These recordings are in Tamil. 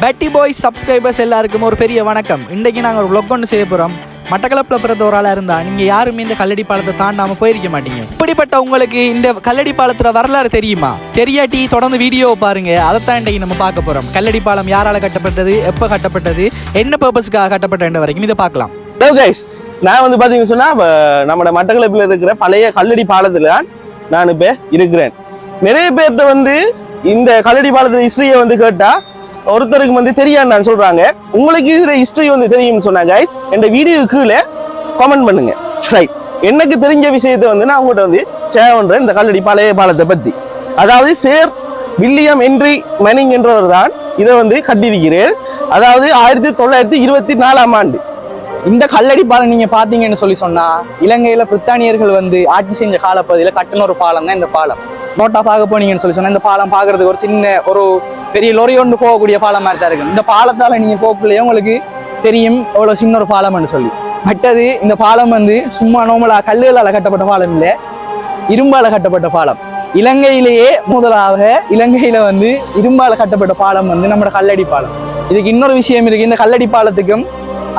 பேட்டி பாய் சப்ஸ்கிரைபர்ஸ் எல்லாருக்கும் ஒரு பெரிய வணக்கம். இன்றைக்கு நாங்கள் ஒரு vlog ஒன்று செய்ய போகிறோம் மட்டக்களப்பில் பிறந்த ஒரு ஆளாக இருந்தால் நீங்கள் யாருமே இந்த கல்லடி பாலத்தை தாண்டாமல் போயிருக்க மாட்டீங்க. இப்படிப்பட்ட உங்களுக்கு இந்த கல்லடி பாலத்தில் வரலாறு தெரியுமா? தெரியாட்டி தொடர்ந்து வீடியோவை பாருங்க. அதைத்தான் இன்றைக்கு நம்ம பார்க்க போகிறோம் கல்லடி பாலம் யாரால் கட்டப்பட்டது? எப்போ கட்டப்பட்டது? என்ன பர்பஸ்க்காக கட்டப்பட்ட வரைக்கும் இதை பார்க்கலாம். கைஸ் நான் வந்து பார்த்தீங்கன்னு சொன்னால் நம்ம மட்டக்களப்பில் இருக்கிற பழைய கல்லடி பாலத்தில் தான் நான் இப்போ இருக்கிறேன். நிறைய பேர்கிட்ட வந்து இந்த கல்லடி பாலத்தில் ஹிஸ்டரியை வந்து கேட்டால் ஒருத்தருக்கு வந்து தெரியாது நான் சொல்றாங்க. உங்களுக்கு இதுல ஹிஸ்டரி வந்து தெரியும்னு சொன்னாங்க கைஸ் என்ற வீடியோ கீழே கமெண்ட் பண்ணுங்க. ரைட் எனக்கு தெரிஞ்ச விஷயத்தை வந்து நான் உங்கள்கிட்ட வந்து ஷேர் பண்றேன் இந்த கல்லடி பழைய பாலத்தை பத்தி. அதாவது சேர் வில்லியம் ஹென்றி மனிங் என்றவர் தான் இதை வந்து கட்டியிருக்கிறேன் அதாவது ஆயிரத்தி தொள்ளாயிரத்தி இருபத்தி நாலாம் ஆண்டு. இந்த கல்லடி பாலம் நீங்க பாத்தீங்கன்னு சொல்லி சொன்னா இலங்கையில பிரித்தானியர்கள் வந்து ஆட்சி செஞ்ச காலப்பகுதியில கட்டின ஒரு பாலம் தான் இந்த பாலம். நோட்டா பார்க்க போனீங்கன்னு சொல்லி சொன்னா இந்த பாலம் பாக்குறதுக்கு ஒரு சின்ன ஒரு பெரிய லொரி ஒன்று போகக்கூடிய பாலம் மாதிரி தான் இருக்கு. இந்த பாலத்தால நீங்க போக்குள்ளேயே உங்களுக்கு தெரியும் அவ்வளோ சின்ன ஒரு பாலம்னு சொல்லி. மற்றது இந்த பாலம் வந்து சும்மா நோமலா கல்லுகளால் கட்டப்பட்ட பாலம் இல்லை. இரும்பால கட்டப்பட்ட பாலம். இலங்கையிலேயே முதலாக இலங்கையில வந்து இரும்பால கட்டப்பட்ட பாலம் வந்து நம்ம கல்லடி பாலம். இதுக்கு இன்னொரு விஷயம் இருக்கு. இந்த கல்லடி பாலத்துக்கும்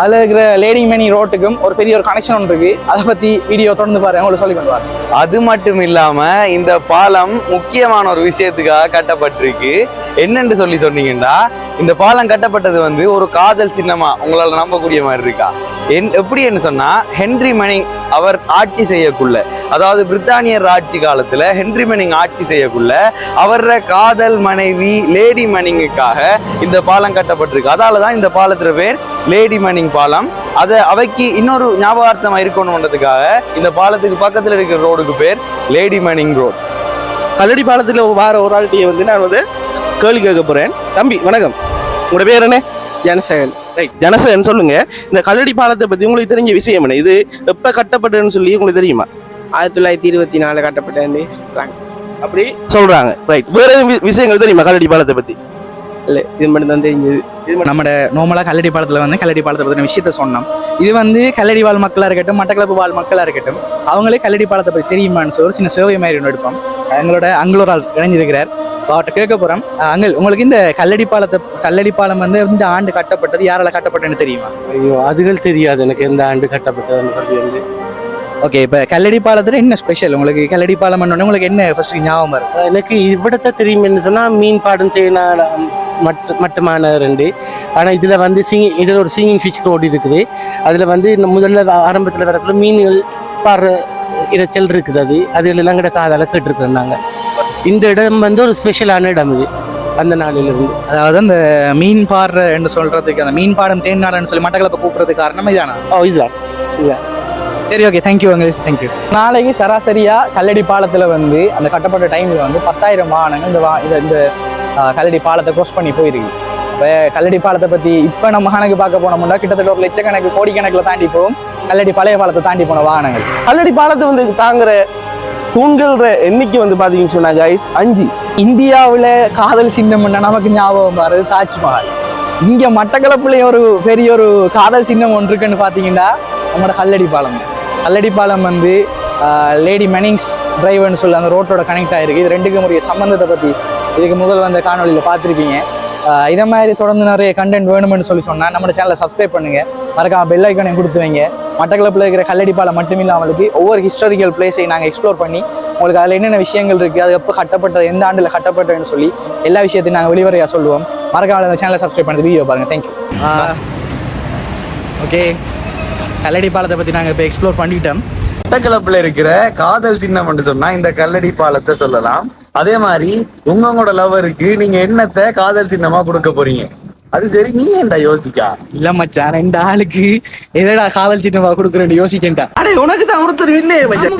அதில் இருக்கிற லேடிங் மேனி ரோட்டுக்கும் ஒரு பெரிய ஒரு கனெக்ஷன் ஒன்று இருக்கு. அதை பற்றி வீடியோ தொடர்ந்து பாருங்க. உங்களுக்கு சொல்லி பண்ணுவார் அது மட்டும் இல்லாமல் இந்த பாலம் முக்கியமான ஒரு விஷயத்துக்காக கட்டப்பட்டிருக்கு. என்னென்று சொல்லி சொன்னீங்கன்னா இந்த பாலம் கட்டப்பட்டது வந்து ஒரு காதல் சின்னமா உங்களால நம்பக்கூடிய மாதிரி இருக்கா? என் எப்படின்னு சொன்னா ஹென்றி மணிங் அவர் ஆட்சி செய்யக்குள்ள அதாவது பிரித்தானியர் ஆட்சி காலத்துல ஹென்றி மணிங் ஆட்சி செய்யக்குள்ள அவர காதல் மனைவி லேடி மணிங்குக்காக இந்த பாலம் கட்டப்பட்டிருக்கு. அதால தான் இந்த பாலத்துல பேர் லேடி மணிங் பாலம். அதை அவைக்கு இன்னொரு ஞாபகார்த்தமாக இருக்கணும்ன்றதுக்காக இந்த பாலத்துக்கு பக்கத்துல இருக்கிற ரோடுக்கு பேர் லேடி மணிங் ரோட். கல்லடி பாலத்துல வார ஒரு ஆள்கிட்டயே வந்து நான் வந்து கேள்வி கேட்க போறேன். தம்பி வணக்கம். உங்களோட பேர் என்ன? ஜனசேகன். ரைட் ஜனசன் சொல்லுங்க. இந்த கல்லடி பாலத்தை பத்தி உங்களுக்கு தெரிஞ்ச விஷயம் என்ன? இது எப்ப கட்டப்பட்டதுன்னு சொல்லி உங்களுக்கு தெரியுமா? ஆயிரத்தி தொள்ளாயிரத்தி இருபத்தி நாலு கட்டப்பட்டேன்னு சொல்றாங்க. அப்படி சொல்றாங்க. ரைட் வேற விஷயங்கள் தெரியுமா கல்லடி பாலத்தை பத்தி? இல்லை இது மட்டும் தான் தெரிஞ்சது. நம்ம நோமலா கல்லடி பாலத்துல வந்து கல்லடி பாலத்தை பத்தின விஷயத்த சொன்னோம். இது வந்து கல்லடி வாழ் மக்களா இருக்கட்டும் மட்டக்களப்பு வாழ் மக்களா இருக்கட்டும் அவங்களே கல்லடி பாலத்தை பத்தி தெரியுமான்னு சொல்லி ஒரு சின்ன சேவை மாதிரி ஒன்று எடுப்போம். எங்களோட அங்களோர் ஆள் இணைஞ்சிருக்கிறார். அவர்கிட்ட கேட்க போறோம். அஹ் அங்கிள் உங்களுக்கு இந்த கல்லடி பாலத்தை கல்லடி பாலம் வந்து இந்த ஆண்டு கட்டப்பட்டது யாரால கட்டப்பட்டதுன்னு தெரியுமா? ஐயோ அதுகள் தெரியாது. எனக்கு எந்த ஆண்டு கட்டப்பட்டதுன்னு சொல்லி. வந்து ஓகே இப்ப கல்லடி பாலத்துல என்ன ஸ்பெஷல் உங்களுக்கு கல்லடி பாலம் உங்களுக்கு என்ன ஃபர்ஸ்ட் ஞாபகம் வரும்? எனக்கு இவ்விடத்தான் தெரியும் என்ன சொன்னா மீன் பாடும் தேனாட மட்ட மட்டமான ரெண்டு. ஆனா இதுல வந்து சிங் இதுல ஒரு சிங்கிங் ஃபிஷ் ரோடு இருக்குது. அதுல வந்து முதல்ல ஆரம்பத்துல வரக்குள்ள மீன்கள் பாடுற இரைச்சல் இருக்குது அது. அதுகள் எல்லாம் கிட்ட காதால கேட்டிருக்கிறோம் நாங்க. இந்த இடம் வந்து ஒரு ஸ்பெஷலான இடம் இது அந்த நாளில இருந்து அதாவது அந்த மீன் பாடுற என்று சொல்றதுக்கு அந்த மீன் பாடம் தேன்னாடன்னு சொல்லி மட்டக்களப்பை கூப்பிடுறதுக்கு காரணம் இதானா? ஓ இதுதான். சரி ஓகே தேங்க்யூ அங்கிள் தேங்க்யூ நாளைக்கு சராசரியா கல்லடி பாலத்துல வந்து அந்த கட்டப்பட்ட டைம்ல வந்து பத்தாயிரம் வாகனங்கள் இந்த வா இந்த இந்த கல்லடி பாலத்தை cross பண்ணி போயிருக்கு இப்போ கல்லடி பாலத்தை பத்தி இப்போ நம்ம கணக்கு பார்க்க போனோம்னா கிட்டத்தட்ட ஒரு லட்சக்கணக்கு கோடிக்கணக்கில் தாண்டி போகும். கல்லடி பழைய பாலத்தை தாண்டி போன வாகனங்கள். கல்லடி பாலத்தை வந்து தாங்குற தூண்கிற எண்ணிக்கை வந்து பாத்தீங்கன்னு சொன்னா கைஸ் அஞ்சு. இந்தியாவில் காதல் சின்னம் என்ன நமக்கு ஞாபகம் வர்றது தாஜ்மஹால். இங்க மட்டக்களப்புலேயும் ஒரு பெரிய ஒரு காதல் சின்னம் ஒன்று இருக்குன்னு பார்த்தீங்கன்னா நம்மளோட கல்லடி பாலம் கல்லடி பாலம் வந்து லேடி மெனிங்ஸ் டிரைவர்னு சொல்லி அந்த ரோட்டோட கனெக்ட் ஆயிருக்கு. இது ரெண்டுக்கும் உரிய சம்பந்தத்தை பற்றி இதுக்கு முதல் வந்த காணொலியில் பார்த்துருப்பீங்க. இதை மாதிரி தொடர்ந்து நிறைய கண்டென்ட் வேணும்னு சொல்லி சொன்னால் நம்ம சேனலை சப்ஸ்கிரைப் பண்ணுங்கள் மறக்காம பெல் ஐக்கானையும் கொடுத்து வைங்க. மட்டக்களப்பில் இருக்கிற கல்லடிப்பாலை மட்டும் இல்லாமலுக்கு ஒவ்வொரு ஹிஸ்டாரிக்கல் பிளேஸையும் நாங்கள் எக்ஸ்ப்ளோர் பண்ணி உங்களுக்கு அதில் என்னென்ன விஷயங்கள் இருக்குது அது எப்போ கட்டப்பட்டது எந்த ஆண்டில் கட்டப்பட்டதுன்னு சொல்லி எல்லா விஷயத்தையும் நாங்கள் வெளிவரையாக சொல்லுவோம். மறக்காம இந்த சேனலை சப்ஸ்கிரைப் பண்ணி வீடியோ பாருங்கள் தேங்க்யூ ஓகே கல்லடி பாலத்தை பற்றி நாங்கள் இப்போ எக்ஸ்ப்ளோர் பண்ணிட்டோம் மட்டக்களப்புல இருக்கிற காதல் சின்னம் என்று சொன்னா இந்த கல்லடி பாலத்தை சொல்லலாம். அதே மாதிரி உங்களோட லவருக்கு நீங்க என்னத்தை காதல் சின்னமா கொடுக்க போறீங்க? அது சரி நீ ஏன்டா யோசிக்கா? இல்லை மச்சான் ரெண்டு ஆளுக்கு எதடா காதல் சின்னமாக கொடுக்குறேன்னு யோசிக்கேன்டா. அடே உனக்கு தான் ஒருத்தர் இல்லையே மச்சான்.